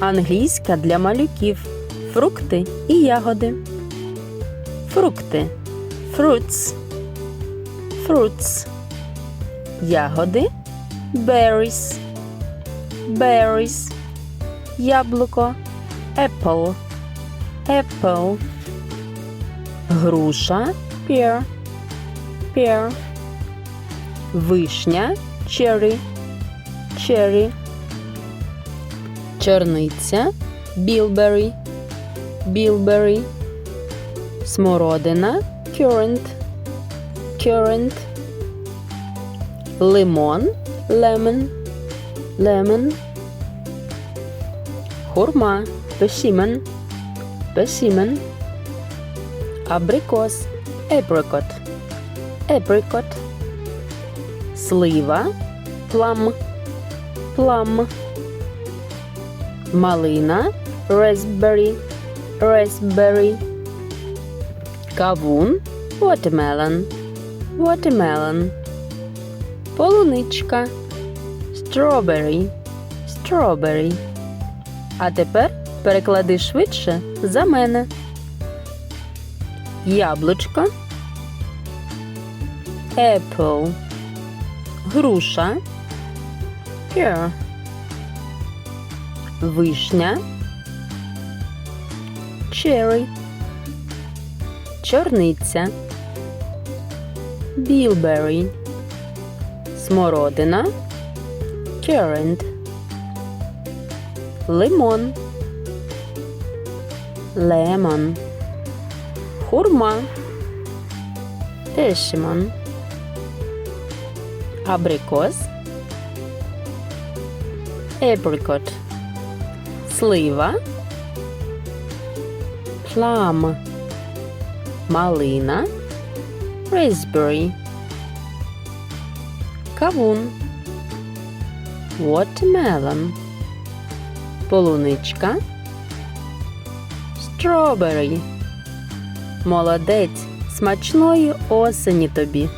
Англійська для малюків. Фрукти і ягоди. Фрукти. Fruits. Fruits. Ягоди. Berries. Berries. Яблуко. Apple. Apple. Груша. Pear. Pear. Вишня. Cherry. Cherry. Чорниця. Bilberry. Bilberry. Смородина. Currant. Currant. Лимон. Lemon. Lemon. Хурма. Persimmon. Persimmon. Абрикос. Apricot. Apricot. Слива. Plum. Plum. Малина. Raspberry. Raspberry. Кавун. Watermelon. Watermelon. Полуничка. Strawberry. Strawberry. А тепер переклади швидше за мене. Яблучко. Apple. Груша. Pear. Вишня. Cherry. Чорниця. Bilberry. Смородина. Currant. Лимон. Lemon. Хурма. Персимон. Абрикос. Apricot. Слива. Plum. Малина. Raspberry. Кавун. Watermelon. Полуничка. Strawberry. Молодець. Смачної осені тобі.